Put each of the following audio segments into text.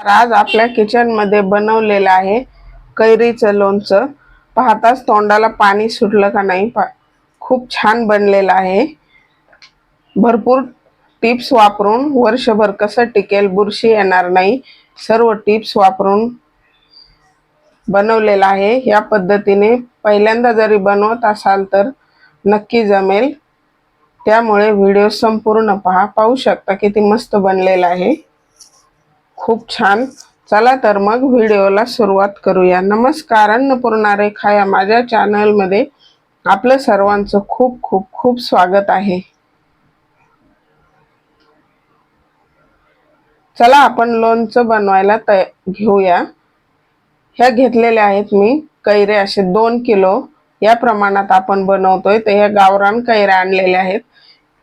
आज आपल्या किचनमध्ये बनवलेलं आहे कैरीचं लोणचं. पाहताच तोंडाला पाणी सुटलं का नाही? पा खूप छान बनलेलं आहे. भरपूर टिप्स वापरून वर्षभर कसं टिकेल बुरशी येणार नाही. सर्व टिप्स वापरून बनवलेलं आहे. या पद्धतीने पहिल्यांदा जरी बनवत असाल तर नक्की जमेल. त्यामुळे व्हिडिओ संपूर्ण पहा. पाहू शकता किती मस्त बनलेला आहे. खूप छान. चला तर मग व्हिडिओला सुरुवात करूया. नमस्कार अन्नपूर्णा रेखा या माझ्या चॅनलमध्ये आपलं सर्वांचं खूप खूप खूप स्वागत आहे. चला आपण लोणचं बनवायला तय घेऊया. ह्या घेतलेल्या आहेत मी कैरे असे दोन किलो. या प्रमाणात आपण बनवतोय. तर ह्या गावरान कैऱ्या आणलेल्या आहेत.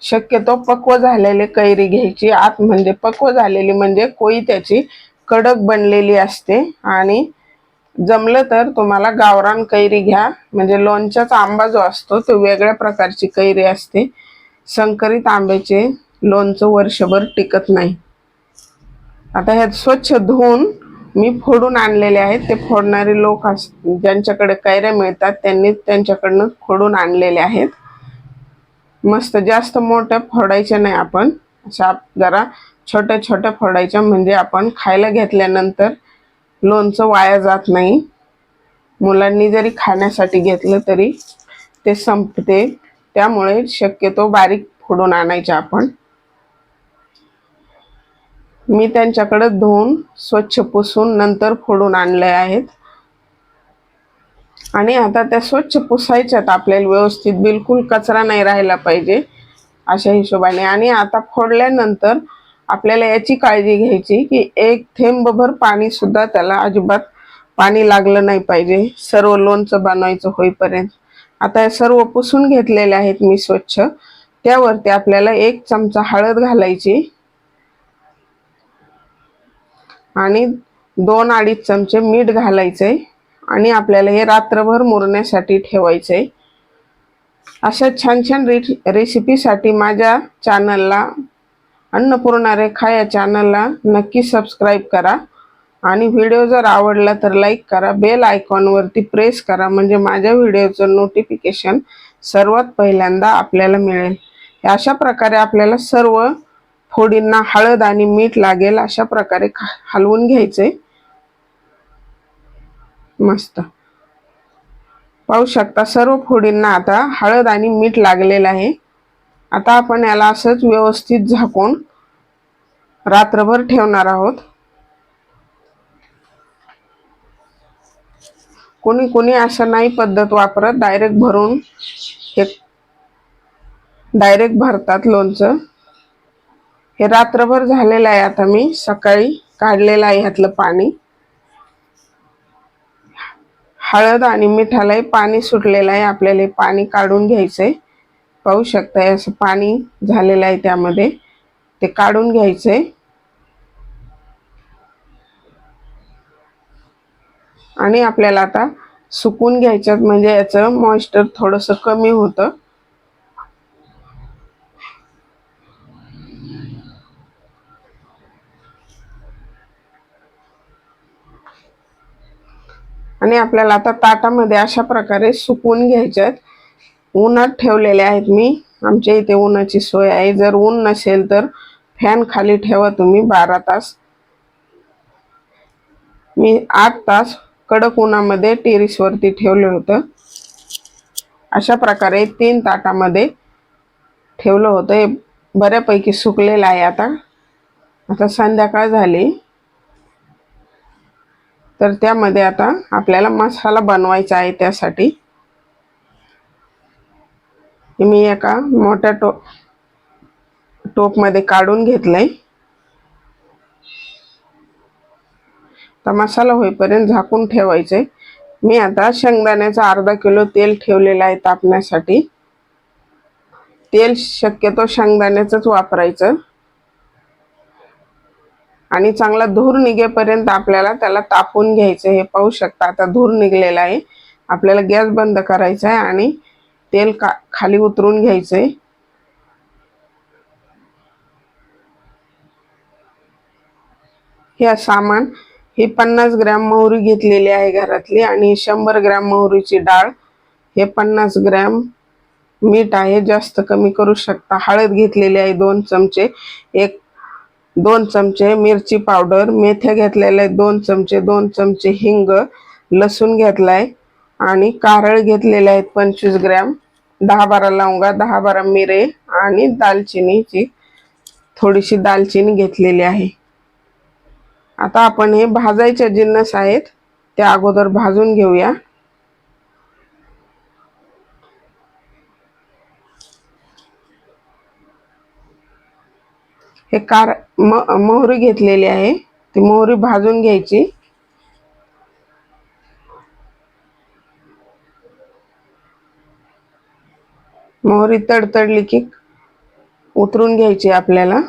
शक्यतो पक्व झालेले कैरी घ्यायची आत म्हणजे पक्व झालेली म्हणजे कोई त्याची कडक बनलेली असते. आणि जमलं तर तुम्हाला गावरान कैरी घ्या. म्हणजे लोणच्याचा आंबा जो असतो तो वेगळ्या प्रकारची कैरी असते. संकरित आंब्याचे लोणचं वर्षभर टिकत नाही. आता ह्यात स्वच्छ धुवून मी फोडून आणलेले आहेत. ते फोडणारे लोक अस ज्यांच्याकडे कैऱ्या मिळतात त्यांनी त्यांच्याकडनं फोडून आणलेले आहेत. मस्त जास्त मोठ्या फोडायच्या नाही आपण. अशा जरा छोट्या छोट्या फोडायच्या म्हणजे आपण खायला घेतल्यानंतर लोणचं वाया जात नाही. मुलांनी जरी खाण्यासाठी घेतलं तरी ते संपते. त्यामुळे शक्यतो बारीक फोडून आणायचे आपण. मी त्यांच्याकडे धुवून स्वच्छ पुसून नंतर फोडून आणले आहेत. आणि आता त्या स्वच्छ पुसायच्यात आपल्याला व्यवस्थित बिलकुल कचरा नाही राहिला पाहिजे अशा हिशोबाने. आणि आता फोडल्यानंतर आपल्याला याची काळजी घ्यायची की एक थेंबभर पाणी सुद्धा त्याला अजिबात पाणी लागलं नाही पाहिजे. सर्व लोणचं बनवायचं होईपर्यंत. आता हे सर्व पुसून घेतलेले आहेत मी स्वच्छ. त्यावरती आपल्याला एक चमचा हळद घालायची. आणि दोन अडीच चमचे मीठ घालायचंय. आणि आपल्याला हे रात्रभर मुरण्यासाठी ठेवायचंय. अशा छान छान रे रेसिपीसाठी माझ्या चॅनलला अन्नपूर्णा रेखा या चॅनलला नक्की सबस्क्राईब करा. आणि व्हिडिओ जर आवडला तर लाईक करा. बेल आयकॉनवरती प्रेस करा. म्हणजे माझ्या व्हिडिओचं नोटिफिकेशन सर्वात पहिल्यांदा आपल्याला मिळेल. अशा प्रकारे आपल्याला सर्व फोडींना हळद आणि मीठ लागेल अशा प्रकारे हलवून घ्यायचे मस्त. पाहू शकता सर्व फोडींना आता हळद आणि मीठ लागलेलं आहे. आता आपण याला असंच व्यवस्थित झाकून रात्रभर ठेवणार आहोत. कोणी कोणी असं नाही पद्धत वापरत डायरेक्ट भरून हे डायरेक्ट भरतात लोणचं. हे रात्रभर झालेलं आहे आता मी. सकाळी काढलेलं आहे ह्यातलं पाणी. हळद आणि मिठालाही पाणी सुटलेलं आहे. आपल्याला पाणी काढून घ्यायचं आहे. पाहू शकता असं पाणी झालेलं आहे त्यामध्ये. ते काढून घ्यायचंय आणि आपल्याला आता सुकून घ्यायच्यात म्हणजे याचं मॉइश्चर थोडंसं कमी होतं. आणि आपल्याला आता ताटामध्ये अशा प्रकारे सुकून आहेत उन्हात ठेवलेले आहेत मी. आमच्या इथे उन्हाची सोय आहे. जर ऊन नसेल तर फॅन खाली ठेवा तुम्ही बारा तास. मी आठ तास कडक उन्हामध्ये टेरिसवरती ठेवलं होतं. अशा प्रकारे तीन ताटामध्ये ठेवलं होतं. हे बऱ्यापैकी सुकलेलं आहे आता. आता संध्याकाळ झाली. तर त्यामध्ये आता आपल्याला मसाला बनवायचा आहे त्यासाठी. मी एका मोठ्या टोप टोपमध्ये काढून घेतलंय. तर मसाला होईपर्यंत झाकून ठेवायचे मी आता शेंगदाण्याचा अर्धा किलो तेल ठेवलेलं आहे तापण्यासाठी. तेल शक्यतो शेंगदाण्याचंच वापरायचं. आणि चांगला धूर निघेपर्यंत आपल्याला त्याला तापून घ्यायचं हे पाहू शकता आता धूर निघलेला आहे. आपल्याला गॅस बंद करायचा आहे आणि तेल का खाली उतरून घ्यायचंय. हे सामान ही पन्नास ग्रॅम मोहरी घेतलेली आहे घरातली आणि शंभर ग्रॅम मोहरीची डाळ. हे पन्नास ग्रॅम मीठ आहे जास्त कमी करू शकता. हळद घेतलेली आहे दोन चमचे. एक दोन चमचे मिरची पावडर मेथ्या घेतलेल्या आहेत दोन चमचे दोन चमचे हिंग लसूण घेतलाय आणि कारळ घेतलेले आहेत पंचवीस ग्रॅम दहा बारा लवंगा दहा बारा मिरे आणि दालचिनीची थोडीशी दालचिनी घेतलेली आहे. आता आपण हे भाजायचे जिन्नस आहेत त्या अगोदर भाजून घेऊया. हे कार मोहरी घेतलेली आहे. ती मोहरी भाजून घ्यायची. मोहरी तडतडली की उतरून घ्यायची आपल्याला.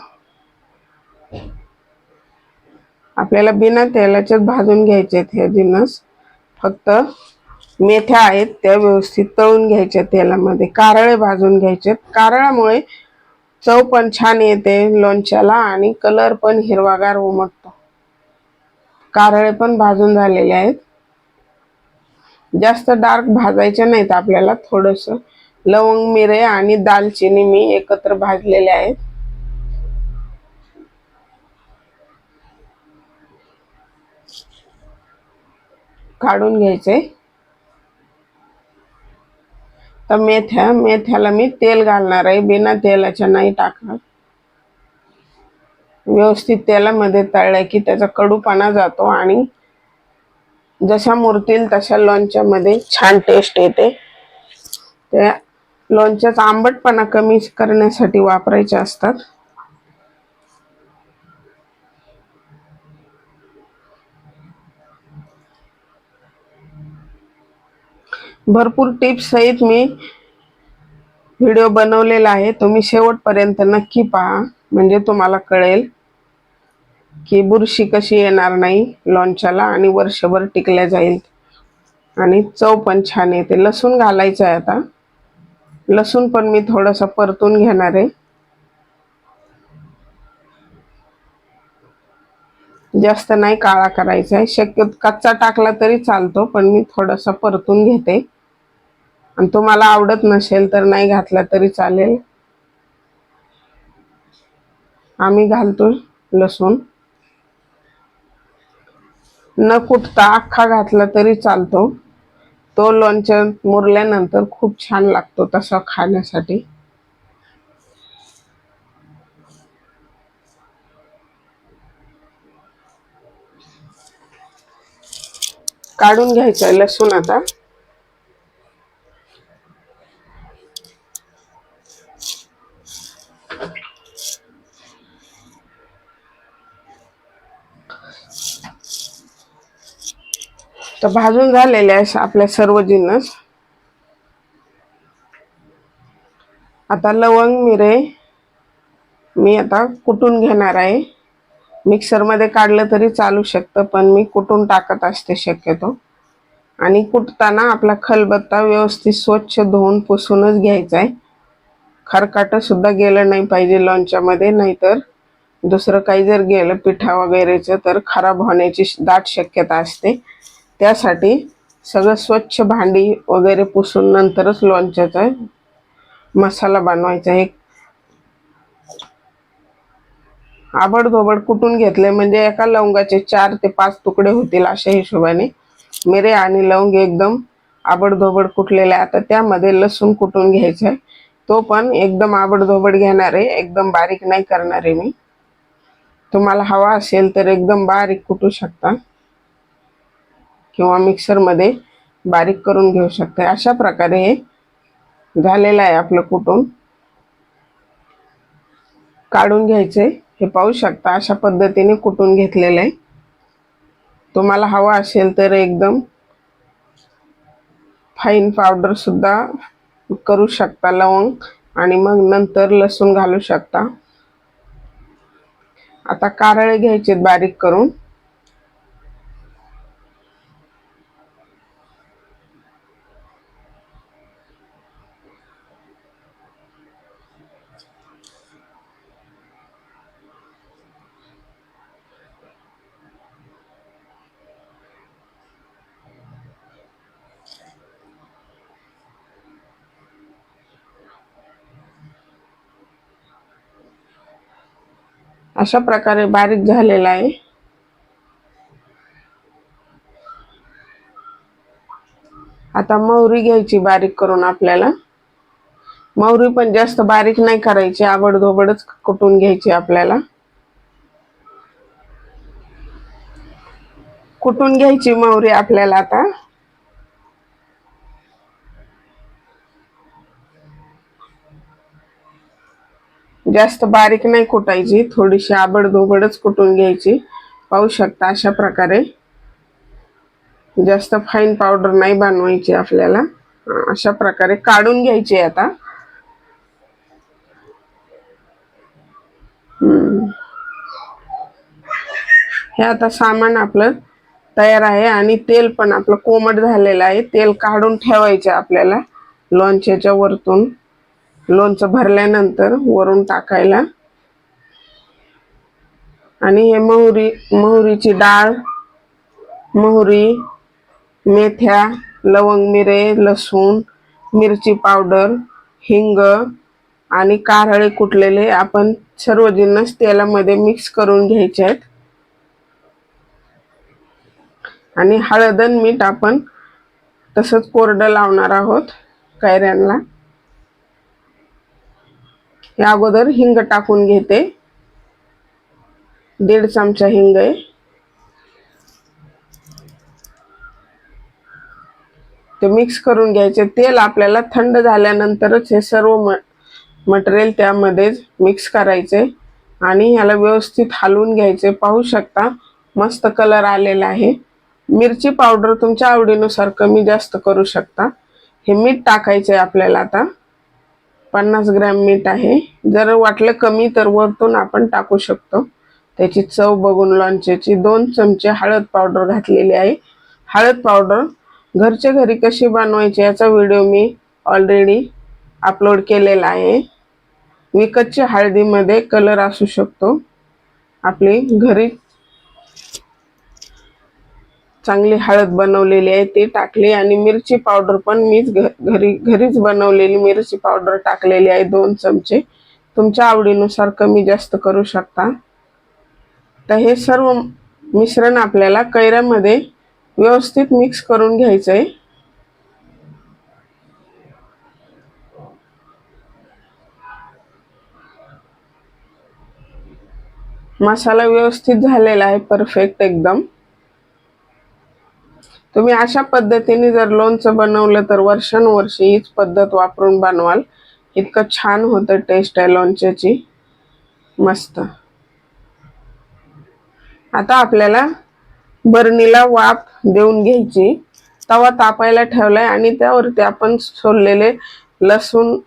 आपल्याला बिना तेलाच्याच भाजून घ्यायचे हे जिन्नस. फक्त मेथ्या आहेत त्या व्यवस्थित तळून घ्यायच्या तेलामध्ये. कारळे भाजून घ्यायचे कारळामुळे चव पण छान येते लोणच्याला आणि कलर पण हिरवागार उमटतो. कारळे पण भाजून झालेले आहेत. जास्त डार्क भाजायचे नाहीत आपल्याला थोडस लवंग मिरे आणि दालचिनी मी एकत्र भाजलेले आहेत. काढून घ्यायचे. तर मेथ्या मेथ्याला मी तेल घालणार आहे बिना तेलाच्या नाही टाकणार. व्यवस्थित तेलामध्ये तळल्या की त्याचा कडूपणा जातो आणि जशा मुरतील तशा लोणच्यामध्ये छान टेस्ट येते. त्या लोणच्याचा आंबटपणा कमी करण्यासाठी वापरायचे असतात. भरपूर टिप्स सहित मी व्हिडिओ बनवलेला आहे. तुम्ही शेवटपर्यंत नक्की पहा. म्हणजे तुम्हाला कळेल की बुरशी कशी येणार नाही लोणच्याला आणि वर्षभर टिकल्या जाईल. आणि चव पण छान येते. लसूण घालायचं आहे आता. लसूण पण मी थोडंसं परतून घेणार आहे. जास्त नाही काळा करायचा आहे. शक्यतो कच्चा टाकला तरी चालतो पण मी थोडासा परतून घेते. आणि तुम्हाला आवडत नसेल तर नाही घातला तरी चालेल. आम्ही घालतो लसूण. न कुटता अख्खा घातला तरी चालतो. तो लोणच्या मुरल्यानंतर खूप छान लागतो तसा खाण्यासाठी. काढून घ्यायचं लसूण आता. तर भाजून झालेले आहे आपल्या सर्व जिन्नस आता लवंग मिरे मी आता कुटून घेणार आहे. मिक्सरमध्ये काढलं तरी चालू शकतं पण मी कुटून टाकत असते शक्यतो. आणि कुटताना आपला खलबत्ता व्यवस्थित स्वच्छ धुवून पुसूनच घ्यायचा आहे. खरकाटं सुद्धा गेलं नाही पाहिजे लोणच्यामध्ये नाहीतर दुसरं काही जर गेलं पिठा वगैरेचं तर खराब होण्याची दाट शक्यता असते. त्यासाठी सगळं स्वच्छ भांडी वगैरे पुसून नंतरच लोणच्याचा मसाला बनवायचा. एक आबडधोबड कुटून घेतले म्हणजे एका लवंगाचे चार ते पाच तुकडे होतील अशा हिशोबाने. मिरे आणि लवंग एकदम आबडधोबड कुटलेले आता त्यामध्ये लसूण कुटून घ्यायचं आहे तो पण एकदम आबडधोबड घेणार आहे एकदम बारीक नाही करणार आहे मी. तुम्हाला हवा असेल तर एकदम बारीक कुटू शकता. किंवा मिक्सरमध्ये बारीक करून घेऊ शकता. अशा प्रकारे हे झालेलं आहे आपलं कुटून काढून घ्यायचे हे पाहू शकता अशा पद्धतीने कुटून घेतलेलं आहे. तुम्हाला हवा असेल तर एकदम फाईन पावडरसुद्धा करू शकता लवंग आणि मग नंतर लसूण घालू शकता. आता कारळे घ्यायचे बारीक करून. अशा प्रकारे बारीक झालेला आहे. आता मोहरी घ्यायची बारीक करून आपल्याला. मोहरी पण जास्त बारीक नाही करायची आवडधोबडच कुटून घ्यायची आपल्याला. कुटून घ्यायची मोहरी आपल्याला आता. जास्त बारीक नाही कुटायची थोडीशी आबडधोबडच कुटून घ्यायची. पाहू शकता अशा प्रकारे. जास्त फाईन पावडर नाही बनवायची आपल्याला. अशा प्रकारे काढून घ्यायची आता. हे आता सामान आपलं तयार आहे आणि तेल पण आपलं कोमट झालेलं आहे. तेल काढून ठेवायचे आपल्याला. लोणच्याच्या वरतून. लोणचं भरल्यानंतर वरून टाकायला. आणि हे मोहरी मोहरीची डाळ मोहरी मेथ्या लवंग मिरे लसूण मिरची पावडर हिंग आणि कारळे कुटलेले आपण सर्व जिन्नस तेलामध्ये मिक्स करून घ्यायचे आहेत. आणि हळदन मीठ आपण तसंच कोरडं लावणार आहोत कैऱ्यांना. या अगोदर हिंग टाकून घेते. दीड चमचा हिंग आहे. ते मिक्स करून घ्यायचे. तेल आपल्याला थंड झाल्यानंतरच हे सर्व मटेरियल त्यामध्ये मिक्स करायचे आणि ह्याला व्यवस्थित हलवून घ्यायचे. पाहू शकता मस्त कलर आलेला आहे. मिरची पावडर तुमच्या आवडीनुसार कमी जास्त करू शकता. हे मीठ टाकायचे आपल्याला आता. पन्नास ग्रॅम मीठ आहे. जर वाटलं कमी तर वरतून आपण टाकू शकतो. त्याची चव बघून लोणच्याची दोन चमचे हळद पावडर घातलेली आहे. हळद पावडर घरच्या घरी कशी बनवायची याचा व्हिडिओ मी ऑलरेडी अपलोड केलेला आहे. विकतच्या हळदीमध्ये कलर असू शकतो. आपली घरी चांगली हळद बनवलेली आहे ती टाकली आणि मिरची पावडर पण मीच घरी घरीच बनवलेली मिरची पावडर टाकलेली आहे दोन चमचे. तुमच्या आवडीनुसार कमी जास्त करू शकता. तर हे सर्व मिश्रण आपल्याला कैऱ्यामध्ये व्यवस्थित मिक्स करून घ्यायचं आहे मसाला व्यवस्थित झालेला आहे परफेक्ट एकदम. तुम्ही अशा पद्धतीने जर लोणचं बनवलं तर वर्षानुवर्षी हीच पद्धत वापरून बनवाल. इतकं छान होतं टेस्ट आहे लोणच्याची. मस्त. आता आपल्याला बरणीला वाफ देऊन घ्यायची. तवा तापायला ठेवलाय आणि त्यावरती आपण सोडलेले लसूण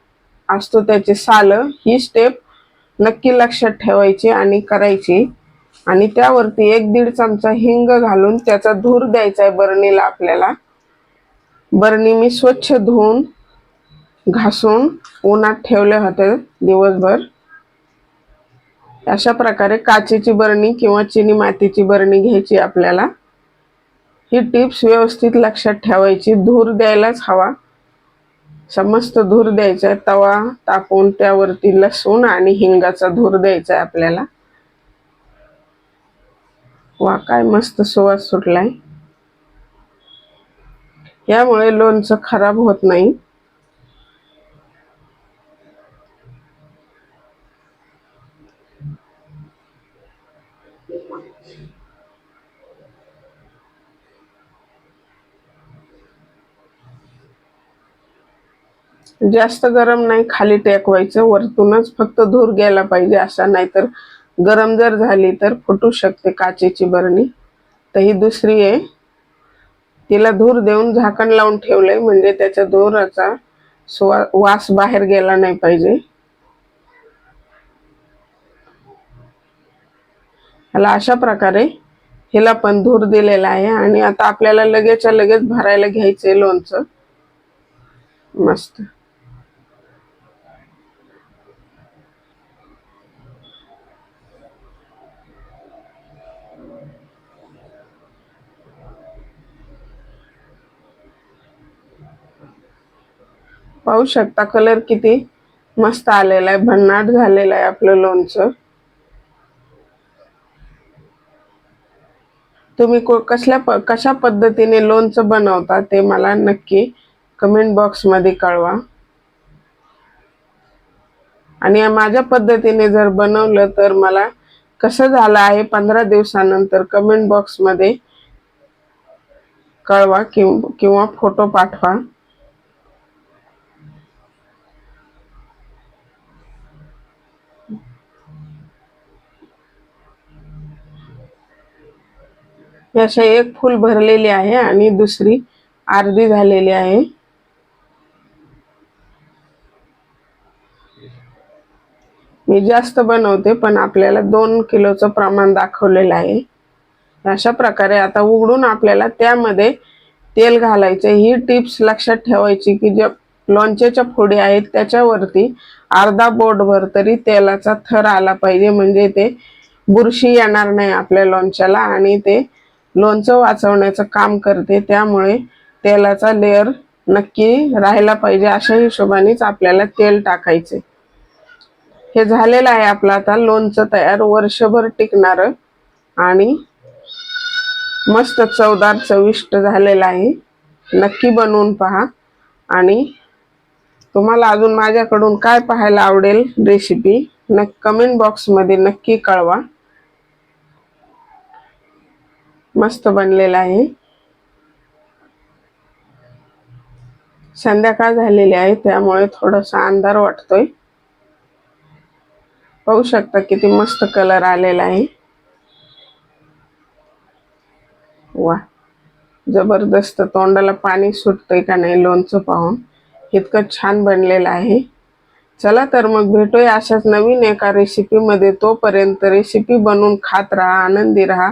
असतो त्याची साल ही स्टेप नक्की लक्षात ठेवायची आणि करायची. आणि त्यावरती एक दीड चमचा हिंग घालून त्याचा धूर द्यायचा आहे बरणीला आपल्याला. बरणी मी स्वच्छ धुवून घासून उन्हात ठेवले होते दिवसभर. अशा प्रकारे काचेची बरणी किंवा चिनी मातीची बरणी घ्यायची आपल्याला. ही टिप्स व्यवस्थित लक्षात ठेवायची. धूर द्यायलाच हवा. समस्त धूर द्यायचा तवा तापून त्यावरती लसूण आणि हिंगाचा धूर द्यायचा आहे आपल्याला. वा काय मस्त सुवास सुटलाय. यामुळे लोणचं खराब होत नाही. जास्त गरम नाही खाली टेकवायचं वरतूनच फक्त धूर गेला पाहिजे असा नाही तर गरम जर झाली तर फुटू शकते काचेची बरणी. तर ही दुसरी आहे. तिला धूर देऊन झाकण लावून ठेवलंय म्हणजे त्याच्या धुराचा स्वा वास बाहेर गेला नाही पाहिजे. ह्याला अशा प्रकारे हिला पण धूर दिलेला आहे आणि आता आपल्याला लगेचच्या लगेच भरायला घ्यायचंय लोणचं. मस्त. पाहू शकता कलर किती मस्त आलेला आहे भन्नाट झालेला आहे आपलं लोणचं. तुम्ही को कसल्या प कशा पद्धतीने लोणचं बनवता ते मला नक्की कमेंट बॉक्समध्ये कळवा. आणि माझ्या पद्धतीने जर बनवलं तर मला कसं झालं आहे पंधरा दिवसानंतर कमेंट बॉक्समध्ये कळवा किंवा फोटो पाठवा. अशा एक फूल भरलेली आहे आणि दुसरी अर्धी झालेली आहे. मी जास्त बनवते पण आपल्याला दोन किलोचं प्रमाण दाखवलेलं आहे. अशा प्रकारे आता उघडून आपल्याला त्यामध्ये तेल घालायचे ही टिप्स लक्षात ठेवायची की ज्या लोणच्याच्या फोडी आहेत त्याच्यावरती अर्धा बोटभर तरी तेलाचा थर आला पाहिजे. म्हणजे ते बुरशी येणार नाही आपल्या लोणच्याला आणि ते लोणचं वाचवण्याचं काम करते. त्यामुळे तेलाचा लेअर नक्की राहायला पाहिजे अशा हिशोबानेच आपल्याला तेल टाकायचे. हे झालेलं आहे आपलं आता लोणचं तयार. वर्षभर टिकणार आणि मस्त चवदार चविष्ट झालेलं आहे. नक्की बनवून पहा. आणि तुम्हाला अजून माझ्याकडून काय पाहायला आवडेल रेसिपी न कमेंट बॉक्समध्ये नक्की कळवा. मस्त बनलेला आहे. संध्याकाळ झालेली आहे त्यामुळे थोडासा अंधार वाटतोय. पाहू शकता किती मस्त कलर आलेला आहे. वा जबरदस्त तोंडाला पाणी सुटतंय का नाही लोणचं पाहून. इतकं छान बनलेलं आहे. चला तर मग भेटूया अशाच नवीन एका रेसिपीमध्ये तोपर्यंत रेसिपी बनवून खात राहा आनंदी राहा.